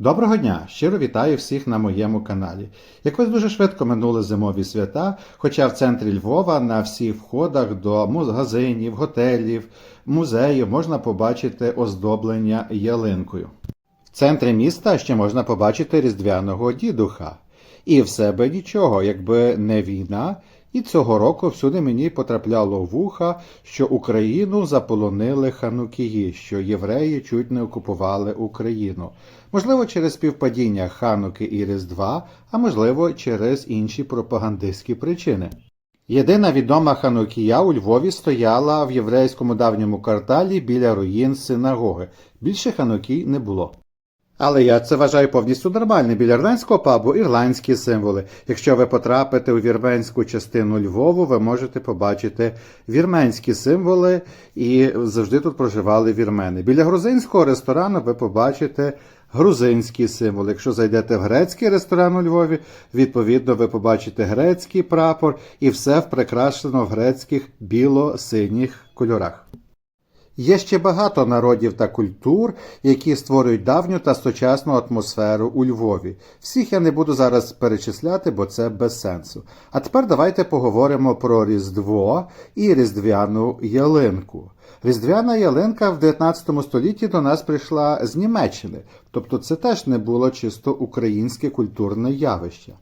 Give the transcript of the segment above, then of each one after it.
Доброго дня! Щиро вітаю всіх на моєму каналі. Якось дуже швидко минули зимові свята, хоча в центрі Львова на всіх входах до магазинів, готелів, музеїв можна побачити оздоблення ялинкою. В центрі міста ще можна побачити різдвяного дідуха. І в себе нічого, якби не війна. І цього року всюди мені потрапляло вуха, що Україну заполонили ханукії, що євреї чуть не окупували Україну. Можливо, через співпадіння Хануки і Різдва, а можливо, через інші пропагандистські причини. Єдина відома ханукія у Львові стояла в єврейському давньому кварталі біля руїн синагоги. Більше ханукій не було. Але я це вважаю повністю нормальним. Біля ірландського пабу ірландські символи. Якщо ви потрапите у вірменську частину Львову, ви можете побачити вірменські символи, і завжди тут проживали вірмени. Біля грузинського ресторану ви побачите грузинські символи. Якщо зайдете в грецький ресторан у Львові, відповідно ви побачите грецький прапор, і все прикрашено в грецьких біло-синіх кольорах. Є ще багато народів та культур, які створюють давню та сучасну атмосферу у Львові. Всіх я не буду зараз перечисляти, бо це без сенсу. А тепер давайте поговоримо про Різдво і Різдвяну ялинку. Різдвяна ялинка в 19 столітті до нас прийшла з Німеччини, тобто це теж не було чисто українське культурне явище.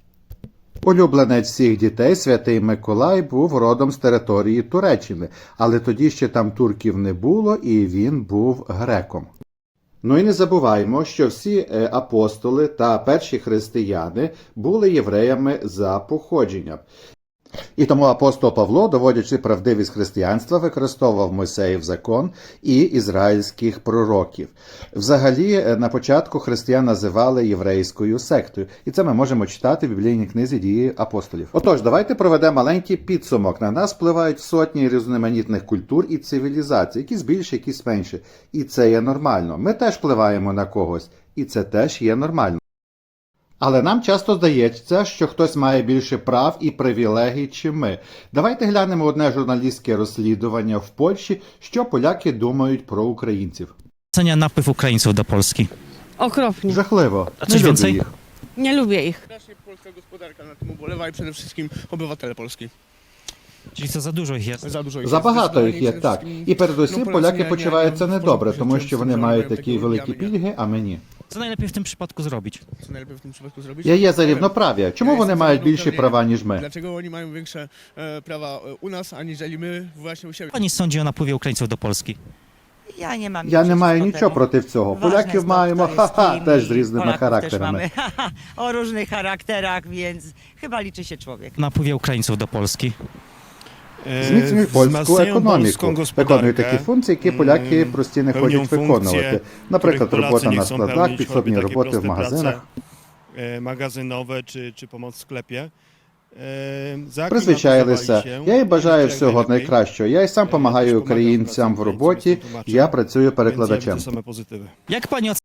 Улюбленець всіх дітей Святий Миколай був родом з території Туреччини, але тоді ще там турків не було і він був греком. Ну і не забуваємо, що всі е, апостоли та перші християни були євреями за походженням. І тому апостол Павло, доводячи правдивість християнства, використовував Мойсеїв закон і ізраїльських пророків. Взагалі, е, на початку християн називали єврейською сектою, і це ми можемо читати в біблійній книзі дії апостолів. Отож, давайте проведемо маленький підсумок. На нас впливають сотні різноманітних культур і цивілізацій, якісь більше, якісь менше. І це є нормально. Ми теж впливаємо на когось, і це теж є нормально. Але нам часто здається, що хтось має більше прав і привілегій, чим ми. Давайте глянемо одне журналістське розслідування в Польщі, що поляки думають про українців. ocenia napływ Ukraińców do Polski? Okropnie. Жахливо. А Не coś люблю więcej? їх. Nie lubię ich. Strasznie polska gospodarka na tym ubolewa i przede wszystkim obywatele polski. Czyli co za dużo ich jest? Za dużo ich Забагато jest. їх є так. І передусім поляки почуваються недобре, тому що вони że мають mają такі великі пільги, а ми ні. Co najlepiej w tym przypadku zrobić? Co najlepiej w tym przypadku zrobić? Я є за Nie wiem. рівноправ'я. Чому Ja вони jestem мають za більші równouprawnienie. права, ніж ми? Dlaczego oni mają większe e, prawa e, u nas, aniżeli my właśnie u siebie? Pani sądzi o napływie Ukraińców do Polski? Ja nie mam Я nic не маю przeciwko нічого temu. проти цього. Ważne Поляків jest to, маємо kto jest ха-ха, kim теж i з різними Polaków характерами. Też mamy o różnych charakterach, więc chyba liczy się człowiek. Napływie Ukraińców do Polski? Зміцнюють польську економіку, виконують такі функції, які поляки прості не хочуть виконувати. Наприклад, робота на складах, підсобні роботи в магазинах. prace, e, magazynowe czy, czy pomoc w sklepie. Призвичайлися. Я і бажаю всього найкращого. Я і сам Е, допомагаю українцям в роботі. Я працюю перекладачем. pozytywy. Jak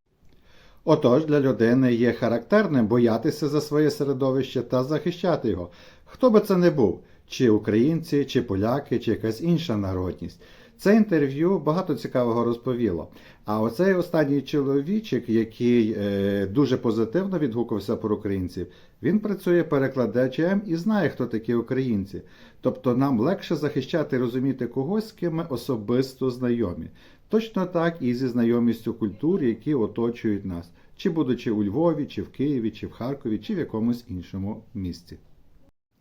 Отож, для людини є характерним боятися за своє середовище та захищати його. Хто би це не був, чи українці, чи поляки, чи якась інша народність. Це інтерв'ю багато цікавого розповіло. А оцей останній чоловічик, який е, дуже позитивно відгукувався про українців, він працює перекладачем і знає, хто такі українці. Тобто нам легше захищати і розуміти когось, з ким ми особисто знайомі. Точно так і зі знайомістю культур, які оточують нас, чи будучи у Львові, чи в Києві, чи в Харкові, чи в якомусь іншому місці.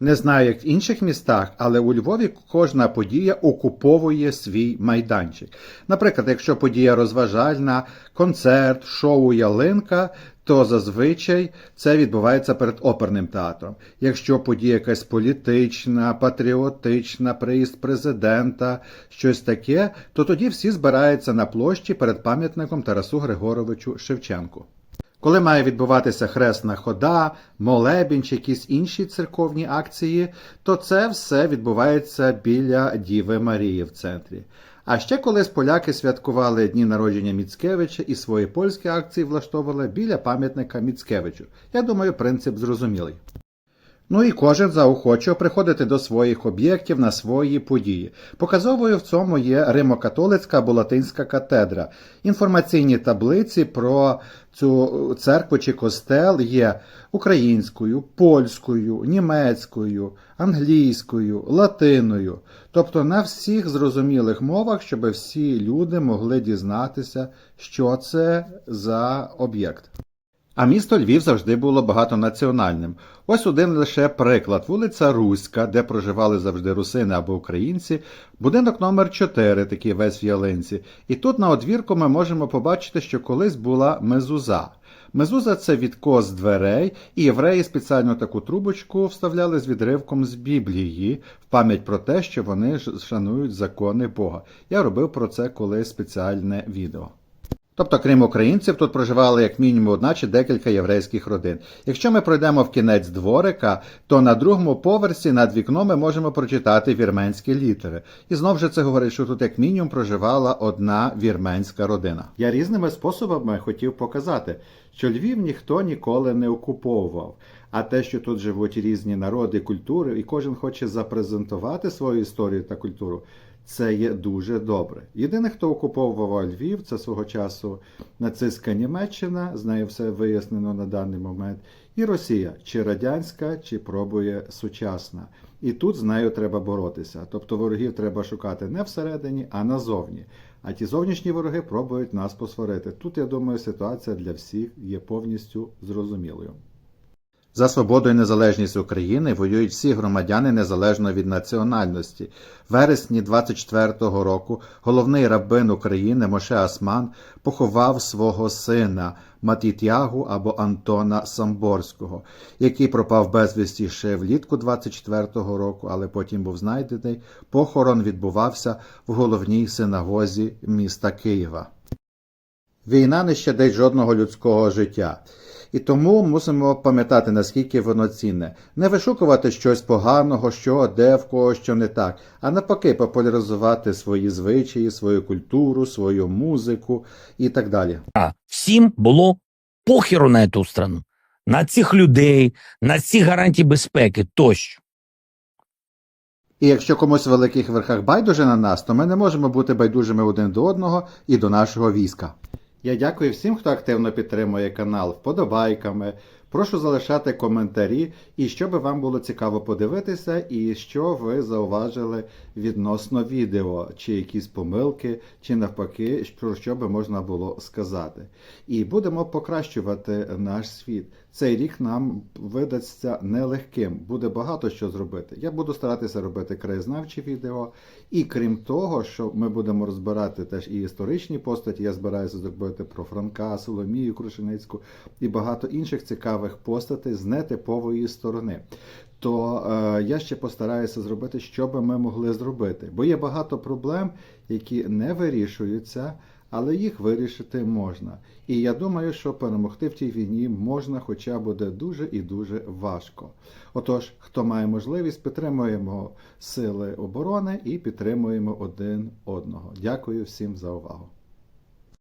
Не знаю, як в інших містах, але у Львові кожна подія окуповує свій майданчик. Наприклад, якщо подія розважальна, концерт, шоу ялинка, то зазвичай це відбувається перед оперним театром. Якщо подія якась політична, патріотична, приїзд президента, щось таке, то тоді всі збираються на площі перед пам'ятником Тарасу Григоровичу Шевченку. Коли має відбуватися хресна хода, молебінь чи якісь інші церковні акції, то це все відбувається біля Діви Марії в центрі. А ще колись поляки святкували дні народження Міцкевича і свої польські акції влаштовували біля пам'ятника Міцкевичу. Я думаю, принцип зрозумілий. Ну і кожен заохочував приходити до своїх об'єктів на свої події. Показовою в цьому є Римокатолицька або Латинська катедра. Інформаційні таблиці про цю церкву чи костел є українською, польською, німецькою, англійською, латиною, тобто на всіх зрозумілих мовах, щоб всі люди могли дізнатися, що це за об'єкт. А місто Львів завжди було багатонаціональним. Ось один лише приклад: вулиця Руська, де проживали завжди русини або українці, будинок номер 4 такий весь в ялинці. І тут на одвірку ми можемо побачити, що колись була мезуза. Мезуза це відкос дверей, і євреї спеціально таку трубочку вставляли з відривком з Біблії в пам'ять про те, що вони шанують закони Бога. Я робив про це колись спеціальне відео. Тобто, крім українців, тут проживали як мінімум одна чи декілька єврейських родин. Якщо ми пройдемо в кінець дворика, то на другому поверсі над вікном ми можемо прочитати вірменські літери. І знов же це говорить, що тут як мінімум проживала одна вірменська родина. Я різними способами хотів показати, що Львів ніхто ніколи не окуповував. А те, що тут живуть різні народи, культури, і кожен хоче запрезентувати свою історію та культуру, це є дуже добре. Єдине, хто окуповував Львів, це свого часу нацистська Німеччина, з нею все вияснено на даний момент, і Росія, чи радянська, чи пробує сучасна. І тут з нею треба боротися. Тобто ворогів треба шукати не всередині, а назовні. А ті зовнішні вороги пробують нас посварити. Тут, я думаю, ситуація для всіх є повністю зрозумілою. За свободу і незалежність України воюють всі громадяни незалежно від національності. В вересні 24-го року головний рабин України Моше Асман поховав свого сина Матітягу або Антона Самборського, який пропав безвісті ще влітку 24-го року, але потім був знайдений. Похорон відбувався в головній синагозі міста Києва. Війна не щадить жодного людського життя. І тому мусимо пам'ятати, наскільки воно цінне. Не вишукувати щось поганого, що, де, в кого, що не так, а навпаки, популяризувати свої звичаї, свою культуру, свою музику і так далі. А всім було похеру на цю страну, на цих людей, на ці гарантії безпеки тощо. І якщо комусь в великих верхах байдуже на нас, то ми не можемо бути байдужими один до одного і до нашого війська. Я дякую всім, хто активно підтримує канал вподобайками. Прошу залишати коментарі, і що би вам було цікаво подивитися, і що ви зауважили відносно відео, чи якісь помилки, чи навпаки, про що би можна було сказати. І будемо покращувати наш світ. Цей рік нам видасться нелегким, буде багато що зробити. Я буду старатися робити краєзнавчі відео, і крім того, що ми будемо розбирати теж і історичні постаті, я збираюся зробити про Франка, Соломію Крушеницьку і багато інших цікавих постатей з нетипової сторони. То е, я ще постараюся зробити, що би ми могли зробити. Бо є багато проблем, які не вирішуються, але їх вирішити можна. І я думаю, що перемогти в тій війні можна, хоча буде дуже і дуже важко. Отож, хто має можливість, підтримуємо сили оборони і підтримуємо один одного. Дякую всім за увагу.